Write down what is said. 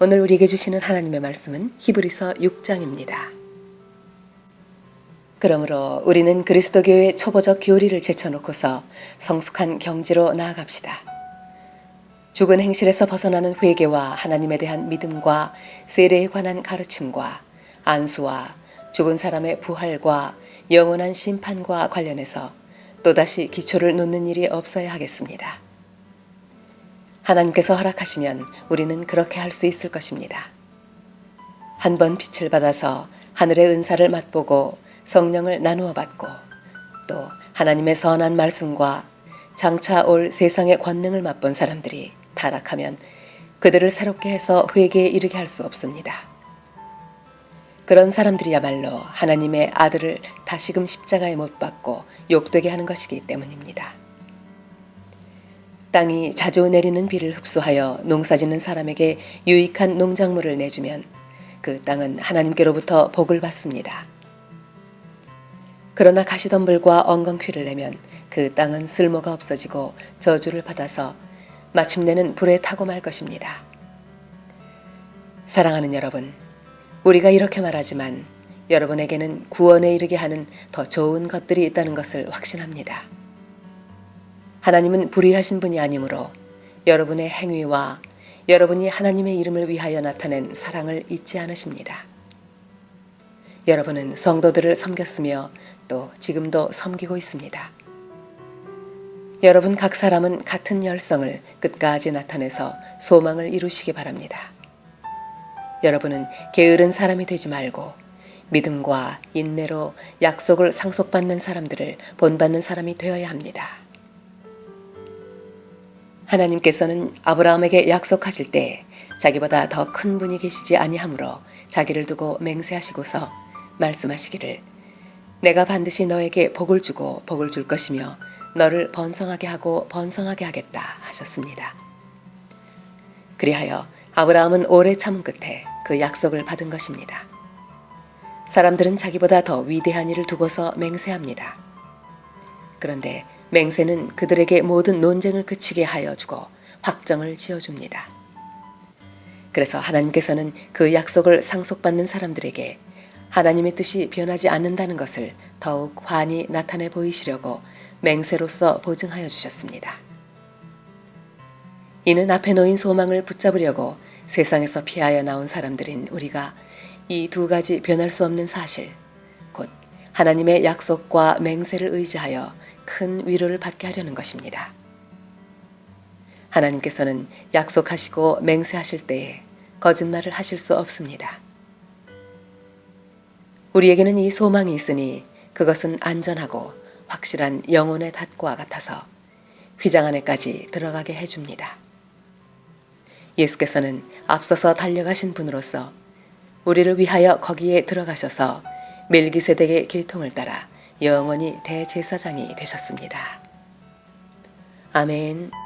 오늘 우리에게 주시는 하나님의 말씀은 히브리서 6장입니다. 그러므로 우리는 그리스도교의 초보적 교리를 제쳐놓고서 성숙한 경지로 나아갑시다. 죽은 행실에서 벗어나는 회개와 하나님에 대한 믿음과 세례에 관한 가르침과 안수와 죽은 사람의 부활과 영원한 심판과 관련해서 또다시 기초를 놓는 일이 없어야 하겠습니다. 하나님께서 허락하시면 우리는 그렇게 할 수 있을 것입니다. 한 번 빛을 받아서 하늘의 은사를 맛보고 성령을 나누어 받고 또 하나님의 선한 말씀과 장차 올 세상의 권능을 맛본 사람들이 타락하면 그들을 새롭게 해서 회개에 이르게 할 수 없습니다. 그런 사람들이야말로 하나님의 아들을 다시금 십자가에 못 박고 욕되게 하는 것이기 때문입니다. 땅이 자주 내리는 비를 흡수하여 농사짓는 사람에게 유익한 농작물을 내주면 그 땅은 하나님께로부터 복을 받습니다. 그러나 가시덤불과 엉겅퀴를 내면 그 땅은 쓸모가 없어지고 저주를 받아서 마침내는 불에 타고 말 것입니다. 사랑하는 여러분, 우리가 이렇게 말하지만 여러분에게는 구원에 이르게 하는 더 좋은 것들이 있다는 것을 확신합니다. 하나님은 불의하신 분이 아니므로 여러분의 행위와 여러분이 하나님의 이름을 위하여 나타낸 사랑을 잊지 않으십니다. 여러분은 성도들을 섬겼으며 또 지금도 섬기고 있습니다. 여러분 각 사람은 같은 열성을 끝까지 나타내서 소망을 이루시기 바랍니다. 여러분은 게으른 사람이 되지 말고 믿음과 인내로 약속을 상속받는 사람들을 본받는 사람이 되어야 합니다. 하나님께서는 아브라함에게 약속하실 때 자기보다 더 큰 분이 계시지 아니하므로 자기를 두고 맹세하시고서 말씀하시기를 내가 반드시 너에게 복을 주고 복을 줄 것이며 너를 번성하게 하고 번성하게 하겠다 하셨습니다. 그리하여 아브라함은 오래 참은 끝에 그 약속을 받은 것입니다. 사람들은 자기보다 더 위대한 일을 두고서 맹세합니다. 그런데 맹세는 그들에게 모든 논쟁을 그치게 하여 주고 확정을 지어 줍니다. 그래서 하나님께서는 그 약속을 상속받는 사람들에게 하나님의 뜻이 변하지 않는다는 것을 더욱 환히 나타내 보이시려고 맹세로서 보증하여 주셨습니다. 이는 앞에 놓인 소망을 붙잡으려고 세상에서 피하여 나온 사람들인 우리가 이 두 가지 변할 수 없는 사실, 곧 하나님의 약속과 맹세를 의지하여 큰 위로를 받게 하려는 것입니다. 하나님께서는 약속하시고 맹세하실 때에 거짓말을 하실 수 없습니다. 우리에게는 이 소망이 있으니 그것은 안전하고 확실한 영혼의 닷과 같아서 휘장 안에까지 들어가게 해줍니다. 예수께서는 앞서서 달려가신 분으로서 우리를 위하여 거기에 들어가셔서 멜기세덱의 계통을 따라 영원히 대제사장이 되셨습니다. 아멘.